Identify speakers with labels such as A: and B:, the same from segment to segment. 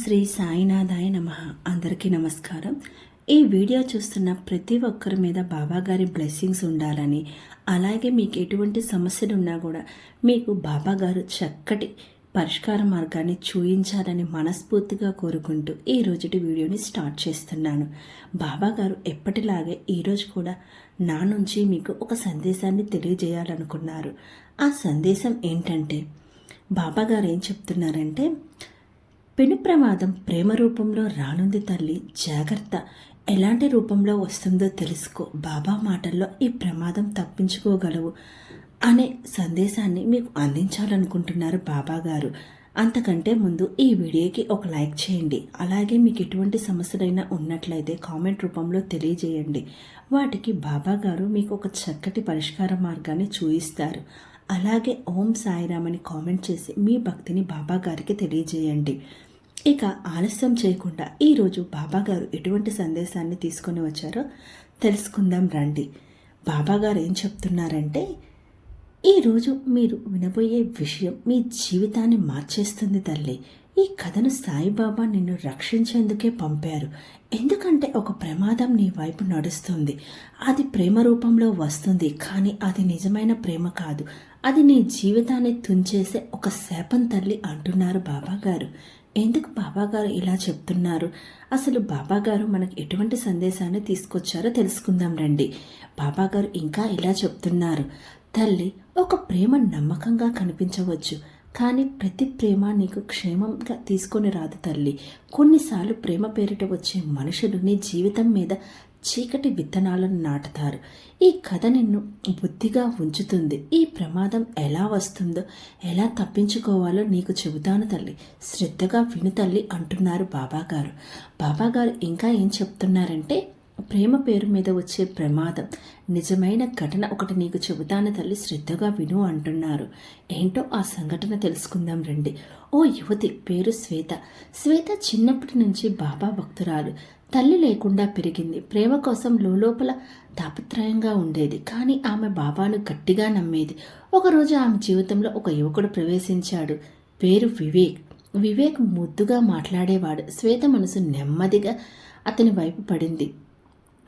A: శ్రీ సాయినాథాయ నమ. అందరికీ నమస్కారం. ఈ వీడియో చూస్తున్న ప్రతి ఒక్కరి మీద బాబాగారి బ్లెస్సింగ్స్ ఉండాలని అలాగే మీకు ఎటువంటి సమస్యలు ఉన్నా కూడా మీకు బాబాగారు చక్కటి పరిష్కార మార్గాన్ని చూయించాలని మనస్ఫూర్తిగా కోరుకుంటూ ఈ రోజుటి వీడియోని స్టార్ట్ చేస్తున్నాను. బాబాగారు ఎప్పటిలాగే ఈరోజు కూడా నా నుంచి మీకు ఒక సందేశాన్ని తెలియజేయాలనుకున్నారు. ఆ సందేశం ఏంటంటే బాబాగారు ఏం చెప్తున్నారంటే పెను ప్రమాదం ప్రేమ రూపంలో రానుంది తల్లి. జాగ్రత్త. ఎలాంటి రూపంలో వస్తుందో తెలుసుకో. బాబా మాటల్లో ఈ ప్రమాదం తప్పించుకోగలవు అనే సందేశాన్ని మీకు అందించాలనుకుంటున్నారు బాబా గారు. అంతకంటే ముందు ఈ వీడియోకి ఒక లైక్ చేయండి. అలాగే మీకు ఎటువంటి సమస్యలైనా ఉన్నట్లయితే కామెంట్ రూపంలో తెలియజేయండి. వాటికి బాబా గారు మీకు ఒక చక్కటి పరిష్కార మార్గాన్ని చూయిస్తారు. అలాగే ఓం సాయిరామ్ అని కామెంట్ చేసి మీ భక్తిని బాబా గారికి తెలియజేయండి. ఇక ఆలస్యం చేయకుండా ఈరోజు బాబాగారు ఎటువంటి సందేశాన్ని తీసుకొని వచ్చారో తెలుసుకుందాం రండి. బాబాగారు ఏం చెప్తున్నారంటే ఈరోజు మీరు వినబోయే విషయం మీ జీవితాన్ని మార్చేస్తుంది తల్లి. ఈ కథను సాయిబాబా నిన్ను రక్షించేందుకే పంపారు. ఎందుకంటే ఒక ప్రమాదం నీ వైపు నడుస్తుంది. అది ప్రేమ రూపంలో వస్తుంది కానీ అది నిజమైన ప్రేమ కాదు. అది నీ జీవితాన్ని తుంచేసే ఒక శాపం తల్లి అంటున్నారు బాబాగారు. ఎందుకు బాబాగారు ఇలా చెప్తున్నారు? అసలు బాబాగారు మనకు ఎటువంటి సందేశాన్ని తీసుకొచ్చారో తెలుసుకుందాం రండి. బాబాగారు ఇంకా ఇలా చెప్తున్నారు. తల్లి ఒక ప్రేమ నమ్మకంగా కనిపించవచ్చు కానీ ప్రతి ప్రేమ నీకు క్షేమంగా తీసుకొని రాదు తల్లి. కొన్నిసార్లు ప్రేమ పేరిట వచ్చే మనుషులు నీ జీవితం మీద చీకటి విత్తనాలను నాటుతారు. ఈ కథ నిన్ను బుద్ధిగా ఉంచుతుంది. ఈ ప్రమాదం ఎలా వస్తుందో ఎలా తప్పించుకోవాలో నీకు చెబుతాను తల్లి. శ్రద్ధగా విను తల్లి అంటున్నారు బాబాగారు. బాబాగారు ఇంకా ఏం చెప్తున్నారంటే ప్రేమ పేరు మీద వచ్చే ప్రమాదం. నిజమైన ఘటన ఒకటి నీకు చెబుతాను తల్లి శ్రద్ధగా విను అంటున్నారు. ఏంటో ఆ సంఘటన తెలుసుకుందాం రండి. ఓ యువతి పేరు శ్వేత. శ్వేత చిన్నప్పటి నుంచి బాబా భక్తురాలు. తల్లి లేకుండా పెరిగింది. ప్రేమ కోసం లోపల తాపత్రయంగా ఉండేది. కానీ ఆమె బాబాను గట్టిగా నమ్మేది. ఒకరోజు ఆమె జీవితంలో ఒక యువకుడు ప్రవేశించాడు. పేరు వివేక్. వివేక్ ముద్దుగా మాట్లాడేవాడు. శ్వేత మనసు నెమ్మదిగా అతని వైపు పడింది.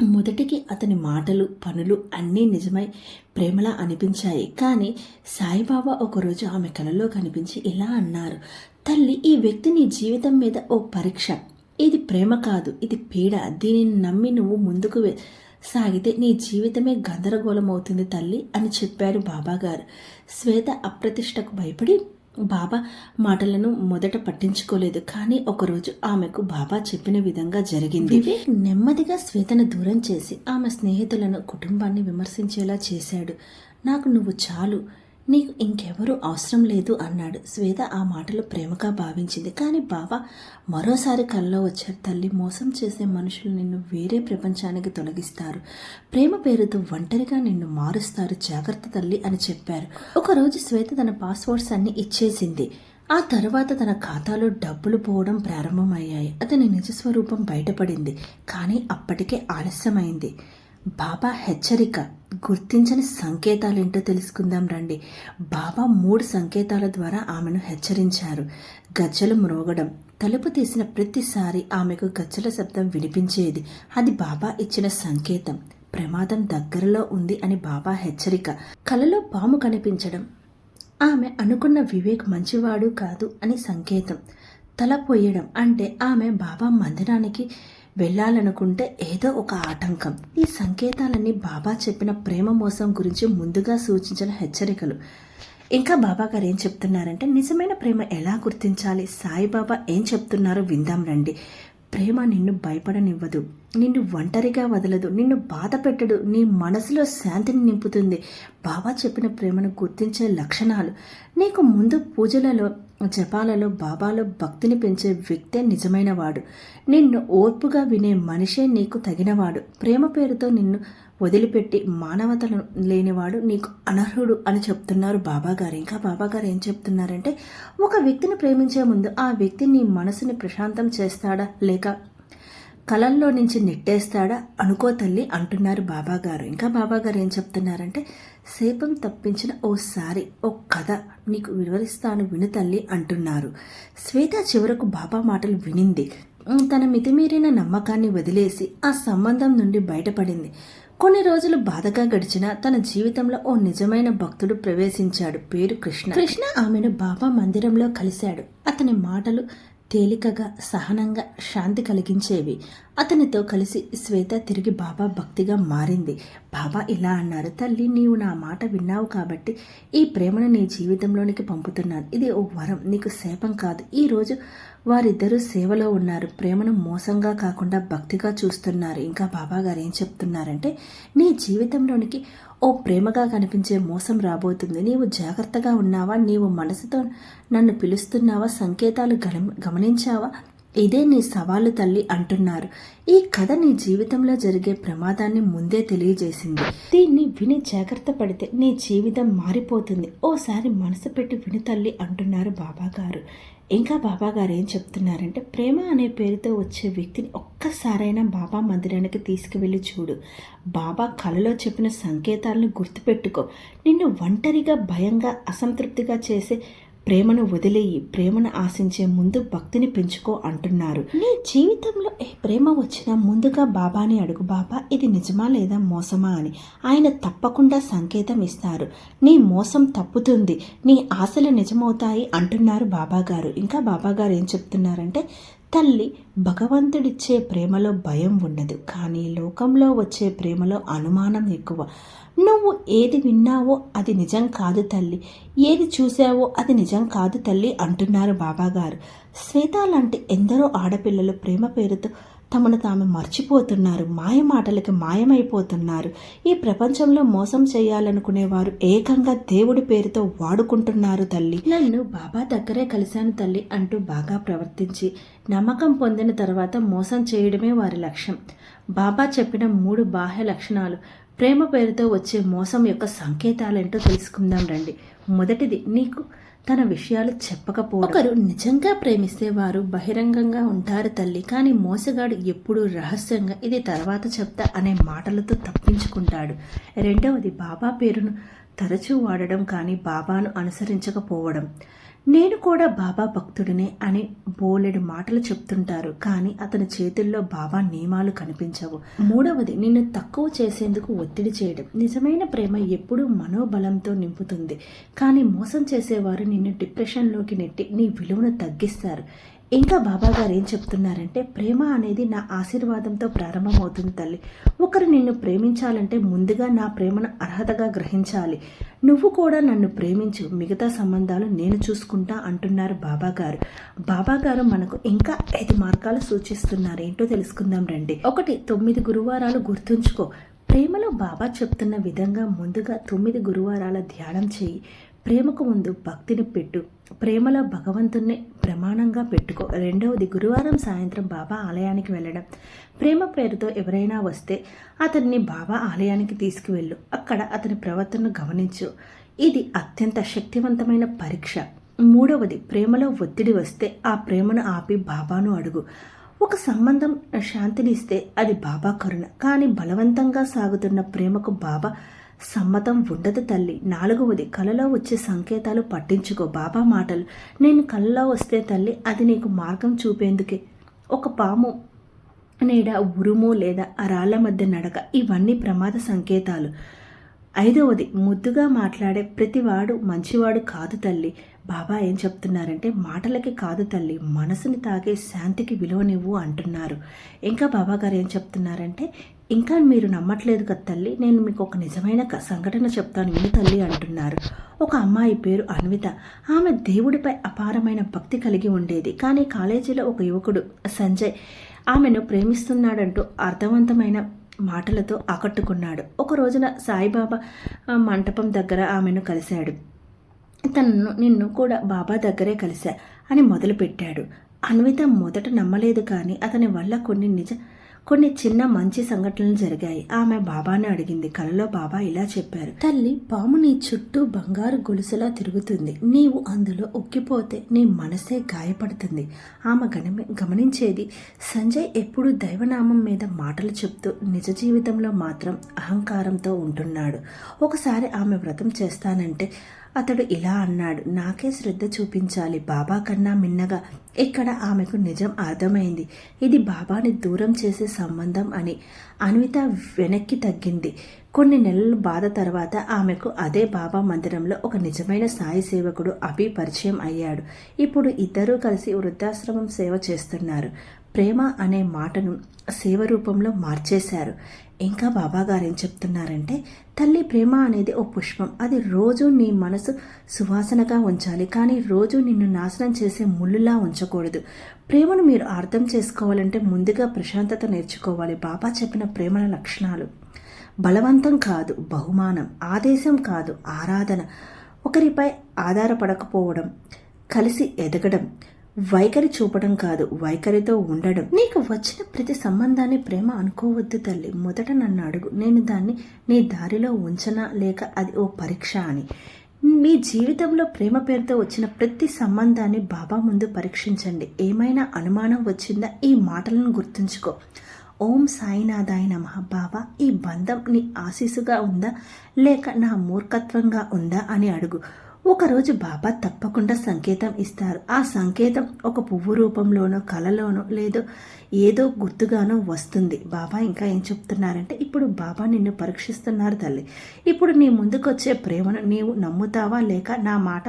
A: మొదటికి అతని మాటలు పనులు అన్నీ నిజమై ప్రేమలా అనిపించాయి. కానీ సాయిబాబా ఒకరోజు ఆమె కలలో కనిపించి ఇలా అన్నారు. తల్లి ఈ వ్యక్తి నీ జీవితం మీద ఓ పరీక్ష. ఇది ప్రేమ కాదు ఇది పీడ. దీనిని నమ్మి నువ్వు ముందుకు సాగితే నీ జీవితమే గందరగోళం అవుతుంది తల్లి అని చెప్పారు బాబాగారు. శ్వేత అప్రతిష్టకు భయపడి బాబా మాటలను మొదట పట్టించుకోలేదు. కానీ ఒకరోజు ఆమెకు బాబా చెప్పిన విధంగా జరిగింది. నెమ్మదిగా శ్వేతను దూరం చేసి ఆమె స్నేహితులను కుటుంబాన్ని విమర్శించేలా చేశాడు. నాకు నువ్వు చాలు. నీకు ఇంకెవరూ అవసరం లేదు అన్నాడు. శ్వేత ఆ మాటలు ప్రేమగా భావించింది. కానీ బావ మరోసారి కల్లో వచ్చారు తల్లి మోసం చేసే మనుషులు నిన్ను వేరే ప్రపంచానికి తొలగిస్తారు. ప్రేమ పేరుతో ఒంటరిగా నిన్ను మారుస్తారు జాగ్రత్త తల్లి అని చెప్పారు. ఒకరోజు శ్వేత తన పాస్వర్డ్స్ అన్ని ఇచ్చేసింది. ఆ తర్వాత తన ఖాతాలో డబ్బులు పోవడం ప్రారంభమయ్యాయి. అతని నిజస్వరూపం బయటపడింది. కానీ అప్పటికే ఆలస్యమైంది. బాబా హెచ్చరిక గుర్తించని సంకేతాలేంటో తెలుసుకుందాం రండి. బాబా మూడు సంకేతాల ద్వారా ఆమెను హెచ్చరించారు. గజ్జలు మ్రోగడం తలుపు తీసిన ప్రతిసారి ఆమెకు గజ్జల శబ్దం వినిపించేది అది బాబా ఇచ్చిన సంకేతం. ప్రమాదం దగ్గరలో ఉంది అని బాబా హెచ్చరిక. కలలో పాము కనిపించడం ఆమె అనుకున్న వివేక్ మంచివాడు కాదు అని సంకేతం. తల పోయడం అంటే ఆమె బాబా మందిరానికి వెళ్ళాలనుకుంటే ఏదో ఒక ఆటంకం. ఈ సంకేతాలన్నీ బాబా చెప్పిన ప్రేమ మోసం గురించి ముందుగా సూచించిన హెచ్చరికలు. ఇంకా బాబా గారు ఏం చెప్తున్నారంటే నిజమైన ప్రేమ ఎలా గుర్తించాలి? సాయిబాబా ఏం చెప్తున్నారో విందాం రండి. ప్రేమ నిన్ను భయపడనివ్వదు. నిన్ను ఒంటరిగా వదలదు. నిన్ను బాధ పెట్టడు. నీ మనసులో శాంతిని నింపుతుంది. బాబా చెప్పిన ప్రేమను గుర్తించే లక్షణాలు. నీకు ముందు పూజలలో జపాలలో బాబాలో భక్తిని పెంచే వ్యక్తే నిజమైనవాడు. నిన్ను ఓర్పుగా వినే మనిషే నీకు తగినవాడు. ప్రేమ పేరుతో నిన్ను వదిలిపెట్టి మానవతను లేనివాడు నీకు అనర్హుడు అని చెప్తున్నారు బాబాగారు. ఇంకా బాబాగారు ఏం చెప్తున్నారంటే ఒక వ్యక్తిని ప్రేమించే ముందు ఆ వ్యక్తి నీ మనసుని ప్రశాంతం చేస్తాడా? లేక కలల్లో నుంచి నెట్టేస్తాడా అనుకో తల్లి అంటున్నారు బాబాగారు. ఇంకా బాబాగారు ఏం చెప్తున్నారంటే సేపం తప్పించిన ఓసారి ఓ కథ నీకు వివరిస్తాను విను తల్లి అంటున్నారు. శ్వేత చివరకు బాబా మాటలు వినింది. తన మితిమీరిన నమ్మకాన్ని వదిలేసి ఆ సంబంధం నుండి బయటపడింది. కొన్ని రోజులు బాధగా గడిచిన తన జీవితంలో ఓ నిజమైన భక్తుడు ప్రవేశించాడు. పేరు కృష్ణ. కృష్ణ ఆమెను బాబా మందిరంలో కలిశాడు. అతని మాటలు తేలికగా సహనంగా శాంతి కలిగించేవి. అతనితో కలిసి శ్వేత తిరిగి బాబా భక్తిగా మారింది. బాబా ఇలా అన్నారు తల్లి నీవు నా మాట విన్నావు కాబట్టి ఈ ప్రేమను నీ జీవితంలోనికి పంపుతున్నాను. ఇది ఓ వరం నీకు శాపం కాదు. ఈరోజు వారిద్దరూ సేవలో ఉన్నారు. ప్రేమను మోసంగా కాకుండా భక్తిగా చూస్తున్నారు. ఇంకా బాబా గారు ఏం చెప్తున్నారంటే నీ జీవితంలోనికి ఓ ప్రేమగా కనిపించే మోసం రాబోతుంది. నీవు జాగ్రత్తగా ఉన్నావా? నీవు మనసుతో నన్ను పిలుస్తున్నావా? సంకేతాలు గమ- గమనించావా? ఇదే నీ సవాలు తల్లి అంటున్నారు. ఈ కథ నీ జీవితంలో జరిగే ప్రమాదాన్ని ముందే తెలియజేసింది. దీన్ని విని జాగ్రత్త పడితే నీ జీవితం మారిపోతుంది. ఓసారి మనసు పెట్టి విని తల్లి అంటున్నారు బాబా గారు ఇంకా బాబా గారు ఏం చెప్తున్నారంటే ప్రేమ అనే పేరుతో వచ్చే వ్యక్తిని ఒక్కసారైనా బాబా మందిరానికి తీసుకువెళ్ళి చూడు. బాబా కలలో చెప్పిన సంకేతాలను గుర్తుపెట్టుకో. నిన్ను ఒంటరిగా భయంగా అసంతృప్తిగా చేసే ప్రేమను వదిలేయి ప్రేమను ఆశించే ముందు భక్తిని పెంచుకో అంటున్నారు. నీ జీవితంలో ఏ ప్రేమ వచ్చినా ముందుగా బాబాని అడుగు బాబా ఇది నిజమా లేదా మోసమా? అని ఆయన తప్పకుండా సంకేతం ఇస్తారు. నీ మోసం తప్పుతుంది నీ ఆశలు నిజమవుతాయి అంటున్నారు బాబాగారు. ఇంకా బాబాగారు ఏం చెప్తున్నారంటే తల్లి భగవంతుడిచ్చే ప్రేమలో భయం ఉండదు కానీ లోకంలో వచ్చే ప్రేమలో అనుమానం ఎక్కువ. నువ్వు ఏది విన్నావో అది నిజం కాదు తల్లి ఏది చూసావో అది నిజం కాదు తల్లి అంటున్నారు బాబాగారు. శ్వేత లాంటి ఎందరో ఆడపిల్లలు ప్రేమ పేరుతో తమను తాము మర్చిపోతున్నారు మాయ మాటలకి మాయమైపోతున్నారు. ఈ ప్రపంచంలో మోసం చేయాలనుకునేవారు ఏకంగా దేవుడి పేరుతో వాడుకుంటున్నారు తల్లి. నన్ను బాబా దగ్గరే కలిశాను తల్లి అంటూ బాగా ప్రవర్తించి నమ్మకం పొందిన తర్వాత మోసం చేయడమే వారి లక్ష్యం. బాబా చెప్పిన మూడు బాహ్య లక్షణాలు ప్రేమ పేరుతో వచ్చే మోసం యొక్క సంకేతాలేంటో తెలుసుకుందాం రండి. మొదటిది నీకు తన విషయాలు చెప్పకపోవడం. ఒకరు నిజంగా ప్రేమిస్తే వారు బహిరంగంగా ఉంటారు తల్లి కానీ మోసగాడు ఎప్పుడూ రహస్యంగా ఇది తర్వాత చెప్తా అనే మాటలతో తప్పించుకుంటాడు. రెండవది బాబా పేరును తరచూ వాడడం కానీ బాబాను అనుసరించకపోవడం. నేను కూడా బాబా భక్తుడినే అని బోలెడు మాటలు చెప్తుంటారు కానీ అతని చేతుల్లో బాబా నియమాలు కనిపించవు. మూడవది నిన్ను తక్కువ చేసేందుకు ఒత్తిడి చేయడం. నిజమైన ప్రేమ ఎప్పుడూ మనోబలంతో నింపుతుంది కానీ మోసం చేసేవారు నిన్ను డిప్రెషన్లోకి నెట్టి నీ విలువను తగ్గిస్తారు. ఇంకా బాబా గారు ఏం చెప్తున్నారంటే ప్రేమ అనేది నా ఆశీర్వాదంతో ప్రారంభమవుతుంది తల్లి. ఒకరు నిన్ను ప్రేమించాలంటే ముందుగా నా ప్రేమను అర్హతగా గ్రహించాలి. నువ్వు కూడా నన్ను ప్రేమించు. మిగతా సంబంధాలు నేను చూసుకుంటా అంటున్నారు బాబా గారు. బాబా గారు మనకు ఇంకా ఐదు మార్గాలు సూచిస్తున్నారు. ఏంటో తెలుసుకుందాం రండి. ఒకటి తొమ్మిది గురువారాలు గుర్తుంచుకో. ప్రేమలో బాబా చెప్తున్న విధంగా ముందుగా తొమ్మిది గురువారాల ధ్యానం చేయి. ప్రేమకు ముందు భక్తిని పెట్టు. ప్రేమలో భగవంతుణ్ణి ప్రమాణంగా పెట్టుకో. రెండవది గురువారం సాయంత్రం బాబా ఆలయానికి వెళ్ళడం. ప్రేమ పేరుతో ఎవరైనా వస్తే అతన్ని బాబా ఆలయానికి తీసుకువెళ్ళు. అక్కడ అతని ప్రవర్తనను గమనించు. ఇది అత్యంత శక్తివంతమైన పరీక్ష. మూడవది ప్రేమలో ఒత్తిడి వస్తే ఆ ప్రేమను ఆపి బాబాను అడుగు. ఒక సంబంధం శాంతినిస్తే అది బాబా కరుణ. కానీ బలవంతంగా సాగుతున్న ప్రేమకు బాబా సమ్మతం ఉండదు తల్లి. నాలుగవది కలలో వచ్చే సంకేతాలు పట్టించుకో బాబా మాటలు. నేను కలలో వస్తే తల్లి అది నీకు మార్గం చూపేందుకే. ఒక పాము నీడ ఉరుము లేదా ఆ రాళ్ళ మధ్య నడక ఇవన్నీ ప్రమాద సంకేతాలు. ఐదవది ముద్దుగా మాట్లాడే ప్రతివాడు మంచివాడు కాదు తల్లి. బాబా ఏం చెప్తున్నారంటే మాటలకి కాదు తల్లి మనసుని తాగే శాంతికి విలువనివ్వు అంటున్నారు. ఇంకా బాబా గారు ఏం చెప్తున్నారంటే ఇంకా మీరు నమ్మట్లేదు కదా తల్లి నేను మీకు ఒక నిజమైన సంఘటన చెప్తాను విను తల్లి అంటున్నారు. ఒక అమ్మాయి పేరు అన్విత. ఆమె దేవుడిపై అపారమైన భక్తి కలిగి ఉండేది. కానీ కాలేజీలో ఒక యువకుడు సంజయ్ ఆమెను ప్రేమిస్తున్నాడంటూ అర్థవంతమైన మాటలతో ఆకట్టుకున్నాడు. ఒక రోజున సాయిబాబా మంటపం దగ్గర ఆమెను కలిశాడు. తనను నిన్ను కూడా బాబా దగ్గరే కలిశా అని మొదలుపెట్టాడు. అన్విత మొదట నమ్మలేదు కానీ అతని వల్ల కొన్ని నిజ కొన్ని చిన్న మంచి సంఘటనలు జరిగాయి. ఆమె బాబాను అడిగింది. కలలో బాబా ఇలా చెప్పారు. తల్లి పాము నీ చుట్టూ బంగారు గొలుసులా తిరుగుతుంది. నీవు అందులో ఉక్కిపోతే నీ మనసే గాయపడుతుంది ఆమె గమనించేది సంజయ్ ఎప్పుడు దైవనామం మీద మాటలు చెప్తూ నిజ జీవితంలో మాత్రం అహంకారంతో ఉంటున్నాడు. ఒకసారి ఆమె వ్రతం చేస్తానంటే అతడు ఇలా అన్నాడు నాకే శ్రద్ధ చూపించాలి. బాబా కన్నా మిన్నగా ఇక్కడ ఆమెకు నిజం అర్థమైంది. ఇది బాబాని దూరం చేసే సంబంధం అని అన్విత వెనక్కి తగ్గింది. కొన్ని నెలల బాధ తర్వాత ఆమెకు అదే బాబా మందిరంలో ఒక నిజమైన సాయి సేవకుడు అభి పరిచయం అయ్యాడు. ఇప్పుడు ఇద్దరూ కలిసి వృద్ధాశ్రమం సేవ చేస్తున్నారు. ప్రేమ అనే మాటను సేవ రూపంలో మార్చేశారు. ఇంకా బాబా గారు ఏం చెప్తున్నారంటే తల్లి ప్రేమ అనేది ఓ పుష్పం. అది రోజు నీ మనసు సువాసనగా ఉంచాలి. కానీ రోజు నిన్ను నాశనం చేసే ముళ్ళులా ఉంచకూడదు. ప్రేమను మీరు అర్థం చేసుకోవాలంటే ముందుగా ప్రశాంతత నేర్చుకోవాలి. బాబా చెప్పిన ప్రేమల లక్షణాలు. బలవంతం కాదు బహుమానం. ఆదేశం కాదు ఆరాధన. ఒకరిపై ఆధారపడకపోవడం కలిసి ఎదగడం. వైఖరి చూపడం కాదు వైఖరితో ఉండడం. నీకు వచ్చిన ప్రతి సంబంధాన్ని ప్రేమ అనుకోవద్దు తల్లి. మొదట నన్ను అడుగు. నేను దాన్ని నీ దారిలో ఉంచనా? లేక అది ఓ పరీక్ష అని. మీ జీవితంలో ప్రేమ పేరుతో వచ్చిన ప్రతి సంబంధాన్ని బాబా ముందు పరీక్షించండి. ఏమైనా అనుమానం వచ్చిందా? ఈ మాటలను గుర్తుంచుకో. ఓం సాయినాథాయ నమ. బాబా ఈ బంధం నీ ఆశీస్సుగా ఉందా? లేక నా మూర్ఖత్వంగా ఉందా? అని అడుగు. ఒకరోజు బాబా తప్పకుండా సంకేతం ఇస్తారు. ఆ సంకేతం ఒక పువ్వు రూపంలోనో కలలోనో లేదో ఏదో గుర్తుగానో వస్తుంది. బాబా ఇంకా ఏం చెప్తున్నారంటే ఇప్పుడు బాబా నిన్ను పరీక్షిస్తున్నారు తల్లి. ఇప్పుడు నీ ముందుకొచ్చే ప్రేమను నీవు నమ్ముతావా లేక నా మాట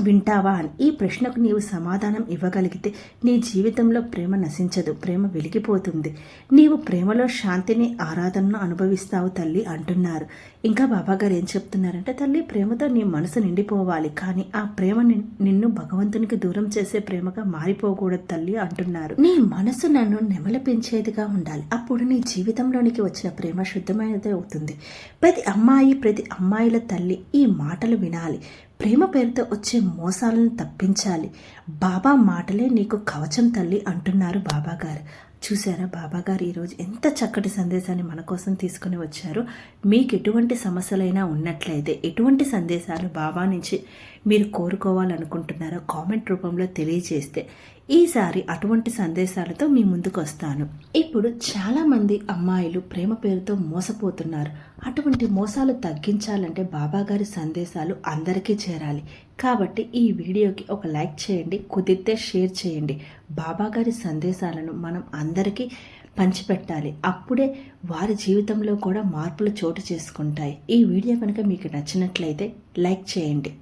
A: వింటావా అని. ఈ ప్రశ్నకు నీవు సమాధానం ఇవ్వగలిగితే నీ జీవితంలో ప్రేమ నశించదు ప్రేమ వెలిగిపోతుంది. నీవు ప్రేమలో శాంతిని ఆరాధనను అనుభవిస్తావు తల్లి అంటున్నారు. ఇంకా బాబాగారు ఏం చెప్తున్నారంటే తల్లి ప్రేమతో నీ మనసు నిండిపోవాలి కానీ ఆ ప్రేమ నిన్ను భగవంతునికి దూరం చేసే ప్రేమగా మారిపోకూడదు తల్లి అంటున్నారు. నీ మనసు నన్ను నెమలి పెంచేదిగా ఉండాలి. అప్పుడు నీ జీవితంలోనికి వచ్చిన ప్రేమ శుద్ధమైనది అవుతుంది. ప్రతి అమ్మాయి ప్రతి అమ్మాయిల తల్లి ఈ మాటలు వినాలి. ప్రేమ పేరుతో వచ్చే మోసాలను తప్పించాలి. బాబా మాటలే నీకు కవచం తల్లి అంటున్నారు బాబాగారు. చూసారా బాబా గారు ఈరోజు ఎంత చక్కటి సందేశాన్ని మన కోసం తీసుకుని వచ్చారు. మీకు ఎటువంటి సమస్యలైనా ఉన్నట్లయితే ఎటువంటి సందేశాలు బాబా నుంచి మీరు కోరుకోవాలనుకుంటున్నారో కామెంట్ రూపంలో తెలియజేస్తే ఈసారి అటువంటి సందేశాలతో మీ ముందుకు వస్తాను. ఇప్పుడు చాలామంది అమ్మాయిలు ప్రేమ పేరుతో మోసపోతున్నారు. అటువంటి మోసాలు తగ్గించాలంటే బాబాగారి సందేశాలు అందరికీ చేరాలి. కాబట్టి ఈ వీడియోకి ఒక లైక్ చేయండి కుదిరితే షేర్ చేయండి. బాబాగారి సందేశాలను మనం అందరికీ పంచిపెట్టాలి. అప్పుడే వారి జీవితంలో కూడా మార్పులు చోటు చేసుకుంటాయి. ఈ వీడియో కనుక మీకు నచ్చినట్లయితే లైక్ చేయండి.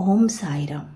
A: ఓం సాయిరామ్.